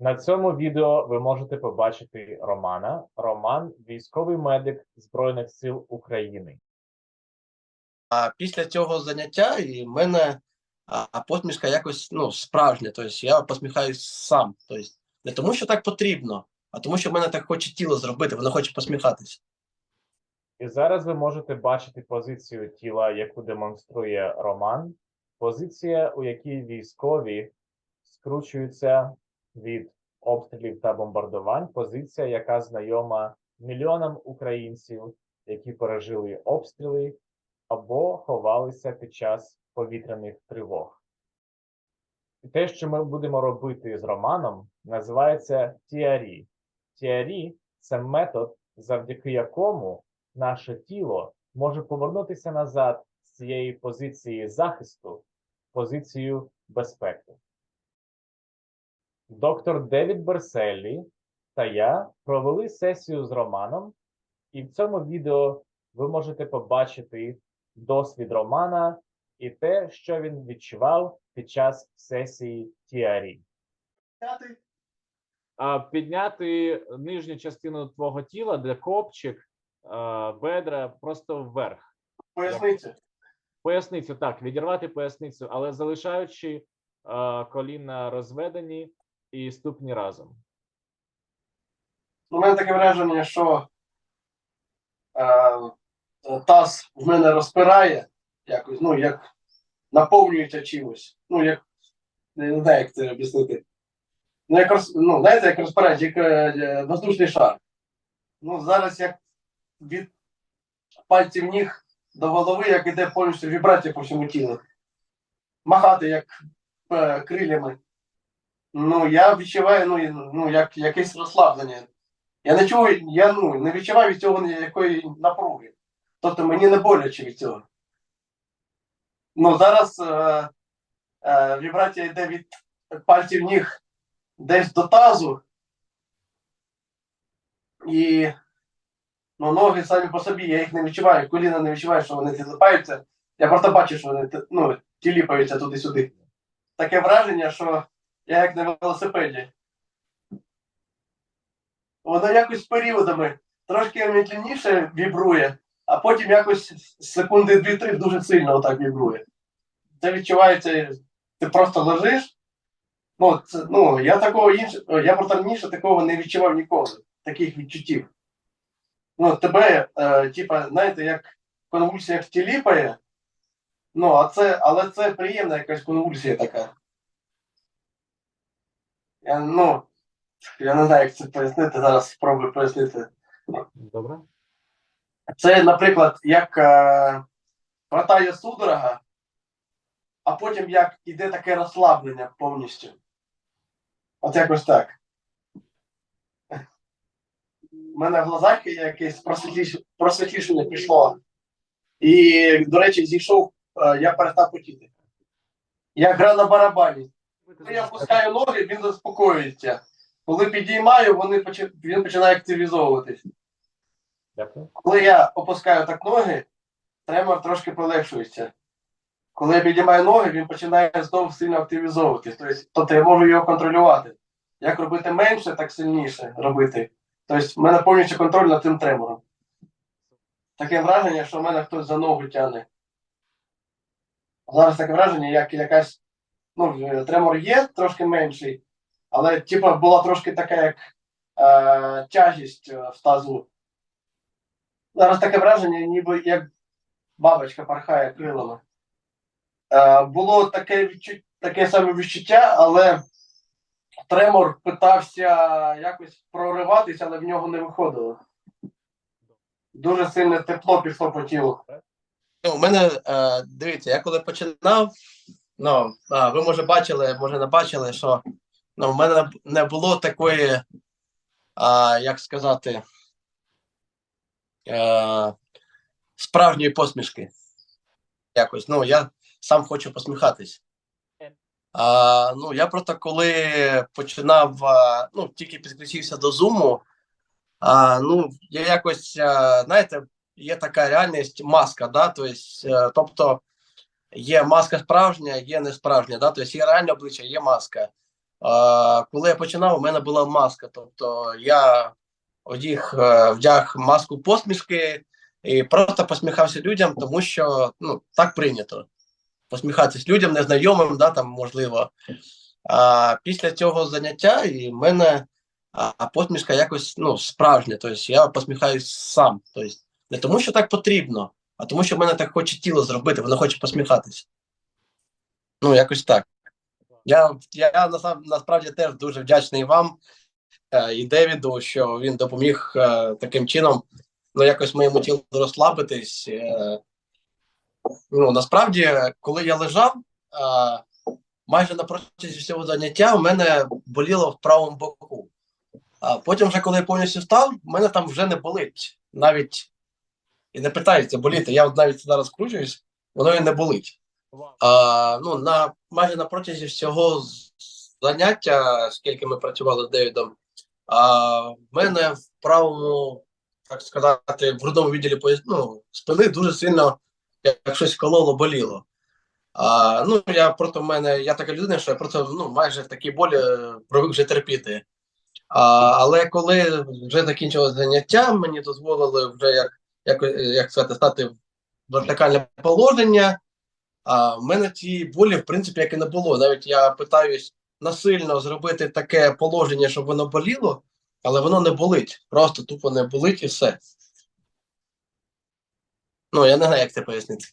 На цьому відео ви можете побачити Романа. Роман військовий медик Збройних сил України. А після цього заняття і в мене а, посмішка якось ну, справжня. Тобто я посміхаюсь сам. Тобто, не тому, що так потрібно, а тому, що в мене так хоче тіло зробити, воно хоче посміхатися. І зараз ви можете бачити позицію тіла, яку демонструє Роман. Позиція, у якій військові скручуються від обстрілів та бомбардувань. Позиція, яка знайома мільйонам українців, які пережили обстріли або ховалися під час повітряних тривог. І те, що ми будемо робити з Романом, називається тіарі. Тіарі це метод, завдяки якому наше тіло може повернутися назад з цієї позиції захисту в позицію безпеки. Доктор Девід Берселлі та я провели сесію з Романом, і в цьому відео ви можете побачити досвід Романа і те, що він відчував під час сесії Тіарі. а, підняти нижню частину твого тіла, де копчик, бедра просто вверх. Поясниця. Поясницю, так, відірвати поясницю, але залишаючи коліна розведені і ступні разом. У мене таке враження, що е, таз в мене розпирає якось, ну, як наповнюється чимось. Ну, як не знаю, як це об'яснити. Ну, як роз, ну, знаєте, як розпирається, як е, воздушний шар. Ну, зараз як від пальців ніг до голови, як іде повністю вібрація по всьому тілу. Махати як е, крилями. Ну, я відчуваю ну, ну, як якесь розслаблення. Я не чую, я ну, не відчуваю від цього ніякої напруги. Тобто мені не боляче від цього. Ну, зараз е, е, вібрація йде від пальців ніг десь до тазу. І ну, ноги самі по собі, я їх не відчуваю, коліна не відчуваю, що вони тілипаються. Я просто бачу, що вони ну, тіліпаються туди-сюди. Таке враження, що я як на велосипеді. Воно якось періодами трошки медленніше вібрує, а потім якось секунди 2-3 дуже сильно отак вібрує. Це відчувається, ти просто лежиш. Ну, це, ну я такого інше, я раніше такого не відчував ніколи, таких відчуттів. Ну, тебе, е, типа, знаєте, як конвульсія як тіліпає, ну, а це, але це приємна якась конвульсія така. Я, ну, я не знаю, як це пояснити, зараз спробую пояснити. Добре? Це, наприклад, як е, хватає судорога, а потім як іде таке розслаблення повністю. От якось так. У мене в глазах якесь просвітліш- просвітлішення пішло. І, до речі, зійшов, е, я перестав потіти. Як гра на барабані. Коли я опускаю ноги, він заспокоюється. Коли підіймаю, вони почи- він починає активізовуватись. Дякую. Коли я опускаю так ноги, тремор трошки полегшується. Коли я підіймаю ноги, він починає знову сильно активізовуватись. Тобто, тобто я можу його контролювати. Як робити менше, так сильніше робити. Тобто в мене повністю контроль над тим тремором. Таке враження, що в мене хтось за ногу тягне. Зараз таке враження, як якась. Ну, е, тремор є трошки менший, але типа була трошки така, як е, тяжість е, в тазу. Зараз таке враження, ніби як бабочка порхає крилами. Е, було таке, відчут... таке саме відчуття, але тремор питався якось прориватися, але в нього не виходило. Дуже сильне тепло пішло по тілу. Ну, у мене, е, дивіться, я коли починав, ну, а, ви може бачили, може не бачили, що ну, в мене не було такої, а, як сказати, е, справжньої посмішки. Якось. Ну, я сам хочу посміхатись. А, ну, я просто коли починав, а, ну, тільки підключився до Zoom, а, ну, я якось, а, знаєте, є така реальність маска, да? тобто, е, тобто є маска справжня, є не справжня, да? тобто є реальне обличчя, є маска. А, коли я починав, у мене була маска. Тобто я одіг, е, вдяг маску посмішки і просто посміхався людям, тому що ну, так прийнято. Посміхатись людям, незнайомим, да, там, можливо. А після цього заняття і в мене а, посмішка якось ну, справжня. Тобто я посміхаюсь сам. Тобто, не тому, що так потрібно, а тому, що в мене так хоче тіло зробити, воно хоче посміхатись. Ну, якось так. Я, я насправді теж дуже вдячний вам е, і Девіду, що він допоміг е, таким чином ну, якось моєму тілу розслабитись. Е, ну, насправді, коли я лежав, е, майже на протязі всього заняття у мене боліло в правому боку. А потім, вже коли я повністю став, в мене там вже не болить. Навіть і не питається боліти. Я от навіть зараз кручуюсь, воно і не болить. А, ну, на, майже на протязі всього заняття, скільки ми працювали з Девідом, а, в мене в правому, так сказати, в грудному відділі ну, спини дуже сильно як щось кололо, боліло. А, ну, я проти мене, я така людина, що я просто ну, майже такі болі е, привик вже терпіти. А, але коли вже закінчилось заняття, мені дозволили вже як, як, як сказати, стати в вертикальне положення. А в мене цієї болі, в принципі, як і не було. Навіть я питаюсь насильно зробити таке положення, щоб воно боліло, але воно не болить. Просто тупо не болить і все. Ну, я не знаю, як це пояснити.